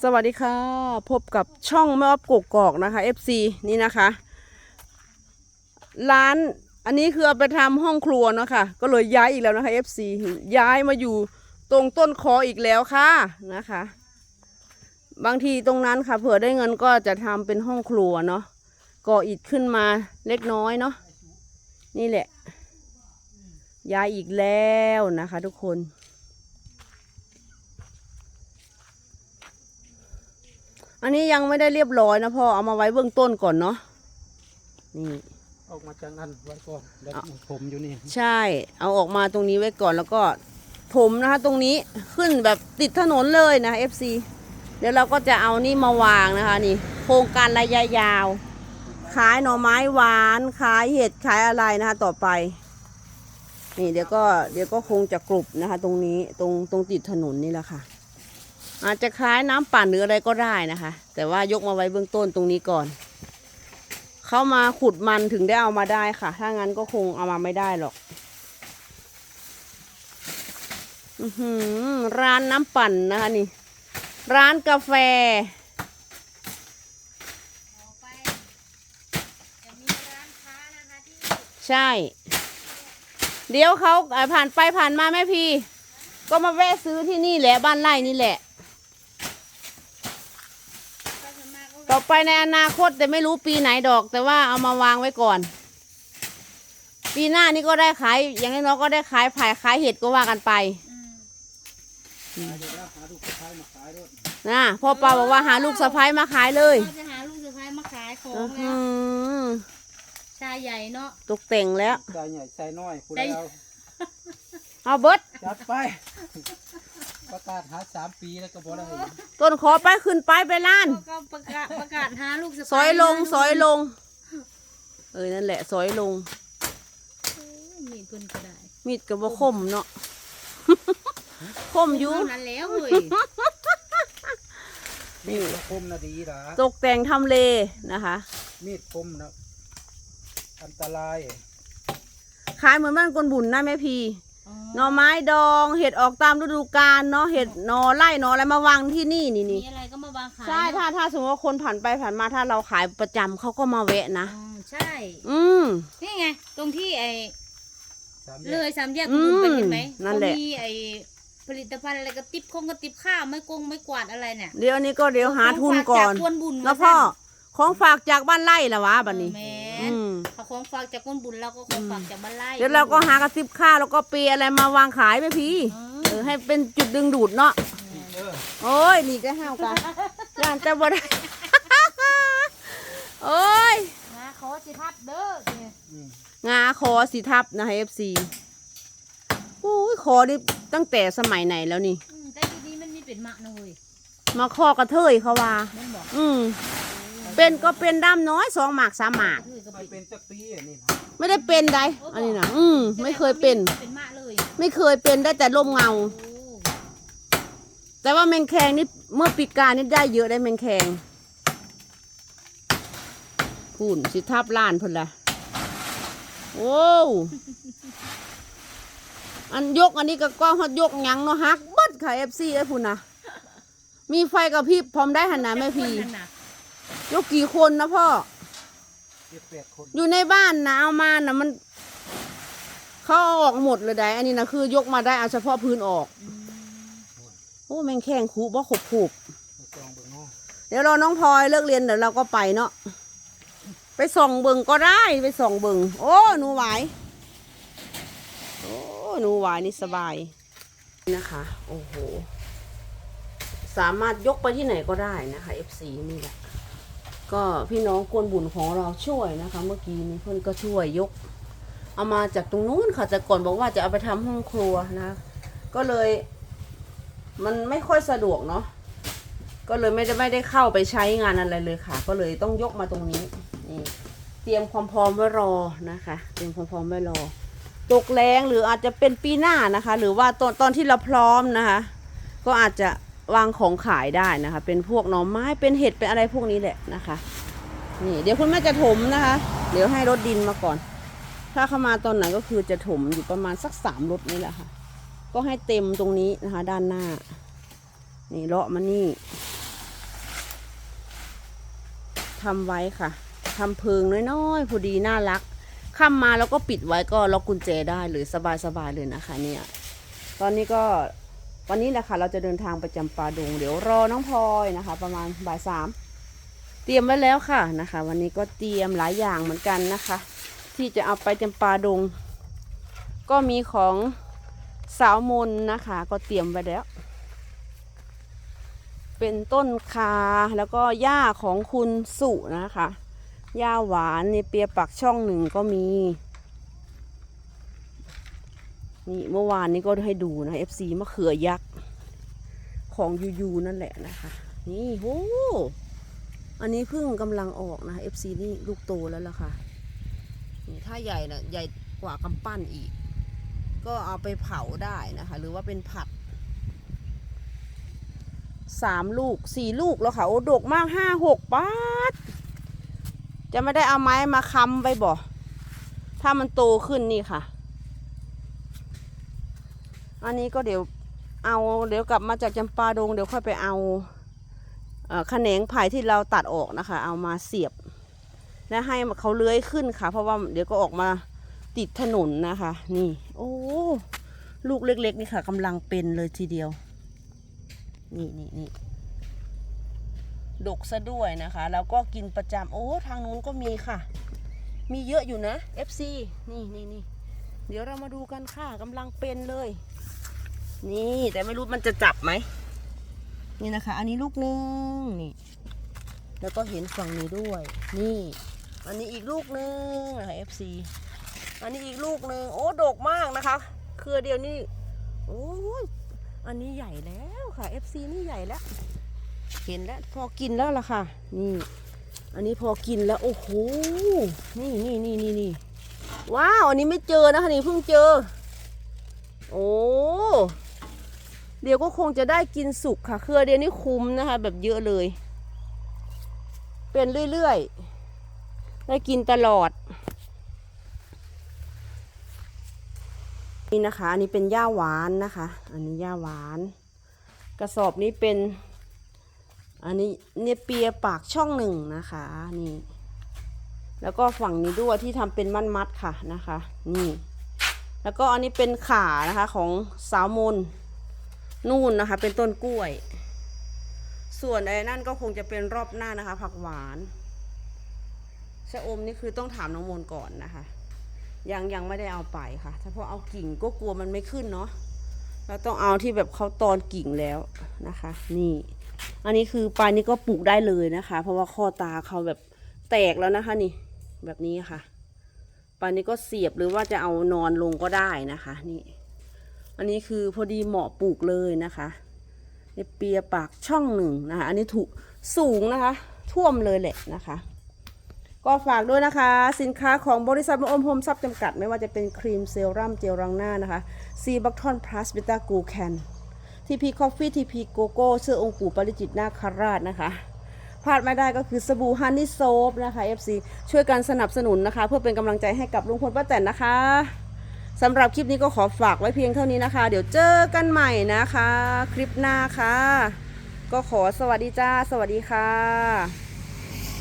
สวัสดีค่ะ พบกับช่องแม่ออฟกกอกนะคะ FC นี่นะคะ ร้านอันนี้คือเอาไปทำห้องครัวเนาะค่ะก็เลยย้ายอีกแล้วนะคะ FC ย้ายมาอยู่ตรงต้นคออีกแล้วค่ะนะคะ บางทีตรงนั้นค่ะ เผื่อได้เงินก็จะทำเป็นห้องครัวเนาะก่ออิฐขึ้นมาเล็กน้อยเนาะนี่แหละ ย้ายอีกแล้วนะคะ ทุกคน อันนี้ยังไม่ได้เรียบร้อยนะพ่อเอามาไว้เบื้องต้นก่อนเนาะนี่ ออกมาจากอันไว้ก่อนแล้วผมอยู่นี่ใช่ เอาออกมาตรงนี้ไว้ก่อนแล้วก็ถมนะคะ ตรงนี้ขึ้นแบบติดถนนเลยนะ FC เดี๋ยวเราก็จะเอานี่มาวางนะคะนี่ โครงการระยะยาว ขายหน่อไม้หวานขายเห็ดขายอะไรนะคะต่อไป นี่เดี๋ยวก็เดี๋ยวก็คงจะกรุบนะคะ ตรงนี้ตรงตรงติดถนนนี่แหละค่ะ อาจจะขายน้ำปั่นหรืออะไรก็ได้นะคะ แต่ว่ายกมาไว้เบื้องต้นตรงนี้ก่อน เข้ามาขุดมันถึงได้เอามาได้ค่ะ ถ้างั้นก็คงเอามาไม่ได้หรอกอือหือร้านน้ำปั่นนะคะนี่ ร้านกาแฟาะะใช่ เดี๋ยวเขาผ่านไปผ่านมาแม่พี่ ก็มาแวะซื้อที่นี่แหละบ้านไร่นี่แหละ ไปสวนมากก็ ต่อไปในอนาคตแต่ไม่รู้ปีไหนดอก แต่ว่าเอามาวางไว้ก่อน ปีหน้านี่ก็ได้ขาย อย่างน้อยๆก็ได้ขายผ่ายขายเห็ดก็ว่ากันไปอืมหาเดี๋ยวแล้วหาลูกกระชายมาขายด้วยนะพ่อปาบอกว่าหาลูกสะพ้ายมาขายเลยเราจะหาลูกสะพ้ายมาขายของอื้อแล้หืวอชายใหญ่เนาะตกแต่งแล้วใจใหญ่ใจน้อยคุณใจเอาเอาเบิดจัดไป ประกาศหาสามปีแล้วก็พอได้ต้นขอไปขึ้นไปไปล้าน ก็ประกาศประกาศหาลูกสะพ้ายซอยลงนะซอยลง เออนั่นแหละซอยลงโอ้ยมีเพิ่นก็ได้มีดกับว่าคมเนาะ คมอยู่ เท่านั้นแล้วเว้ยมีดคมนะดีนะตกแต่งทำเลนะคะ มีดคมนะอันตราย ขายเหมือนบ้านกวนบุญนะแม่พีอ๋อ หน่อไม้ดองเห็ดออกตามฤดูกาลเนาะเห็ดหนอไร่หนออะไรมาวางที่นี่นี่มีนี่อะไรก็มาวางขายใช่ถ้าถ้าสมมติว่าคนผ่านไปผ่านมาถ้าเราขายประจำเขาก็มาแวะนะอ๋อใช่ อืม นี่ไง ตรงที่ไอ้สามเลแยกยสามแยกอืคุมณไปเห็นไหมนั่นแหละ เขามีไอ้ผลิตภัณฑ์อะไรกระติบคงกระติบข้าวไม่กงไม่กวาดอะไรเนี่ยเดี๋ยวอันนี้ก็เดี๋ยวหาทุนก่อน ของฝากจากกวนบุญแล้วพ่อของฝากจากบ้านไร่ละวะบัดนี้แมอืนมเขา ของฝากจากกวนบุญเราก็ของฝากจากบ้านไร่เดี๋ยวเราก็หากระติบข้าวแล้วก็เปียอะไรมาวางขายไหมพี่อืมเออให้เป็นจุดดึงดูดเนาะเออโอ้ยนี่ก็ห้าวกันย่านแต่บ่ได้โอ้ยนะขอสิทับเด้อเนี่ยอืมงาคอสีทับนะคะ FC โอ้ยคอนี่ตั้งแต่สมัยไหนแล้วนี่อืมแต่ทีนี้มันมีเป็นมะนะเว้ยมาคอกระเทยเขาว่าแม่นบอกอืม เป็นก็เป็นด้ามน้อยสองหมากสามหมากเฮ้ยก็ไม่เป็นเป็นจักปีอันนี้นะไม่ได้เป็นใดอันนี้นะอืมไม่เคยเป็น เป็นมะเลยไม่เคยเป็นได้แต่ลมเงา โอ้แต่ว่าแมงแคงนี่เมื่อปีกานี่ได้เยอะได้แมงแคงพูนสิทับล้านพุ่นละโอ้วอันยกอันนี้ก็ก้องฮอดยกหยังเนาะฮักเบิดค่ะเอฟซีไอ้พุ่นนะมีไฟกับพริบพร้อมได้หันนะแม่พีนั่นน่ะ ยกกี่คนนะพ่อ เจ็ดแปดคนอยู่ในบ้านนะเอามานะมันเขาเอาออกหมดเลยได้ อันนี้นะคือยกมาได้เอาเฉพาะพื้นออกอืมโอ้แมงแข้งคูบ่ขบผูกมาจองเบิ่งเนาะเดี๋ยวรอน้องพลอยเลิกเรียนเดี๋ยวเราก็ไปเนาะไปส่องเบิงก็ได้ไปส่องเบิงโอ้หนูไหวายโอ้หนูไหวายนี่สบายนะคะ โอ้โห สามารถยกไปที่ไหนก็ได้นะคะ FC นี่แหละ ก็พี่น้องกวนบุญของเราช่วยนะคะ เมื่อกี้นี้เพื่อนก็ช่วยยก เอามาจากตรงนู้นค่ะแต่ก่อนบอกว่าจะเอาไปทำห้องครัวนะ ก็เลย มันไม่ค่อยสะดวกเนาะก็เลยไม่ได้ไม่ได้เข้าไปใช้งานอะไรเลยค่ะ ก็เลยต้องยกมาตรงนี้นี่เตรียมความพร้อมไว้รอนะคะ เตรียมความพร้อมไว้รอ ตกแรงหรืออาจจะเป็นปีหน้านะคะ หรือว่าตอนตอนที่เราพร้อมนะคะ ก็อาจจะ วางของขายได้นะคะ เป็นพวกหน่อไม้เป็นเห็ดเป็นอะไรพวกนี้แหละนะคะ นี่ เดี๋ยวคุณแม่จะถมนะคะ เดี๋ยวให้รถดินมาก่อน ถ้าเข้ามาตอนไหนก็คือจะถมอยู่ประมาณสักสามรถนี่แหละค่ะ ก็ให้เต็มตรงนี้นะคะ ด้านหน้า นี่เลาะมานี่ทำไว้ค่ะทำเพิงน้อยๆพอดีน่ารักค่ำมาแล้วก็ปิดไว้ก็ล็อกกุญแจได้เลยสบายๆเลยนะคะเนี่ย ตอนนี้ก็ วันนี้แหละค่ะเราจะเดินทางไปจำปาดงเดี๋ยวรอน้องพลอยนะคะ ประมาณบ่ายสามเตรียมไว้แล้วค่ะนะคะ วันนี้ก็เตรียมหลายอย่างเหมือนกันนะคะ ที่จะเอาไปจำปาดง ก็มีของสาวมนนะคะ ก็เตรียมไว้แล้ว เป็นต้นคาแล้วก็หญ้าของคุณสุนะคะหญ้าหวานในเปียปักช่องหนึ่งก็มี นี่เมื่อวานนี้ก็ให้ดูนะ FC มะเขือยักษ์ของยูยูนั่นแหละนะคะ นี่โหอันนี้เพิ่งกำลังออกนะ FC นี่ลูกโตแล้วล่ะค่ะนี่ถ้าใหญ่นะใหญ่กว่ากำปั้นอีก ก็เอาไปเผาได้นะคะ หรือว่าเป็นผัดสามลูกสี่ลูกแล้วค่ะ โอ้ดกมากห้าหกบาทจะไม่ได้เอาไม้มาค้ำไปบ่ ถ้ามันโตขึ้นนี่ค่ะ อันนี้ก็เดี๋ยวเอาเดี๋ยวกลับมาจากจำปาดง เดี๋ยวค่อยไปเอาแขนงไผ่ที่เราตัดออกนะคะ เอามาเสียบ และให้เขาเลื้อยขึ้นค่ะ เพราะว่าเดี๋ยวก็ออกมาติดถนนนะคะ นี่ โอ้ลูกเล็ก ๆ นี่ค่ะกำลังเป็นเลยทีเดียว นี่นี่นี่ดกซะด้วยนะคะ แล้วก็กินประจำโอ้ทางนู้นก็มีค่ะ มีเยอะอยู่นะ FC นี่นี่นี่เดี๋ยวเรามาดูกันค่ะกำลังเป็นเลย นี่แต่ไม่รู้มันจะจับไหม นี่นะคะ อันนี้ลูกหนึงนี่ แล้วก็เห็นฝั่งนี้ด้วย นี่ อันนี้อีกลูกหนึงนะคะ FC อันนี้อีกลูกหนึงโอ้ดกมากนะคะเครือเดียวนี่โอ้ยอันนี้ใหญ่แล้วค่ะ FC นี่ใหญ่แล้ว เห็นแล้วพอกินแล้วล่ะค่ะ นี่ อันนี้พอกินแล้วโอ้โหนี่นี่นี่นี่นี่ว้าว อันนี้ไม่เจอนะคะนี่เพิ่งเจอ โอ้ เดี๋ยวก็คงจะได้กินสุกค่ะ เครือเดียวนี่คุ้มนะคะ แบบเยอะเลย เป็นเรื่อยๆ ได้กินตลอด นี่นะคะ อันนี้เป็นหญ้าหวานนะคะ อันนี้หญ้าหวาน กระสอบนี้เป็น อันนี้เนี่ยเปียปากช่องหนึ่งนะคะ นี่ แล้วก็ฝั่งนี้ด้วยที่ทำเป็นมัดมัดค่ะนะคะ นี่ แล้วก็อันนี้เป็นขานะคะของสาวมน นู่นนะคะ เป็นต้นกล้วย ส่วนไอ้นั่นก็คงจะเป็นรอบหน้านะคะ ผักหวานชะอมนี่คือต้องถามน้องมนก่อนนะคะ ยังยังไม่ได้เอาไปค่ะถ้าพอเอากิ่งก็กลัวมันไม่ขึ้นเนาะเราต้องเอาที่แบบเขาตอนกิ่งแล้วนะคะ นี่ อันนี้คือปลายนี้ก็ปลูกได้เลยนะคะ เพราะว่าข้อตาเขาแบบแตกแล้วนะคะ นี่ แบบนี้ค่ะปลายนี้ก็เสียบหรือว่าจะเอานอนลงก็ได้นะคะ นี่ อันนี้คือพอดีเหมาะปลูกเลยนะคะในเปียปากช่องหนึ่งนะคะอันนี้ถูกสูงนะคะ ท่วมเลยแหละนะคะ ก็ฝากด้วยนะคะ สินค้าของบริษัทมอมโฮมซับจำกัด ไม่ว่าจะเป็นครีมเซรั่มเจลล้างหน้านะคะซีบัคทอนพลัสเบต้ากูแคนทีพีคอฟฟี่ทีพีโกโก้เสื้อองค์ปู่ปริจิตนาคราชนะคะพลาดไม่ได้ก็คือสบู่ฮันนี่โซฟนะคะ FC ช่วยกันสนับสนุนนะคะ เพื่อเป็นกำลังใจให้กับลุงพลป้าแตนนะคะ สำหรับคลิปนี้ก็ขอฝากไว้เพียงเท่านี้นะคะ เดี๋ยวเจอกันใหม่นะคะ คลิปหน้าค่ะ ก็ขอสวัสดีจ้า สวัสดีค่ะ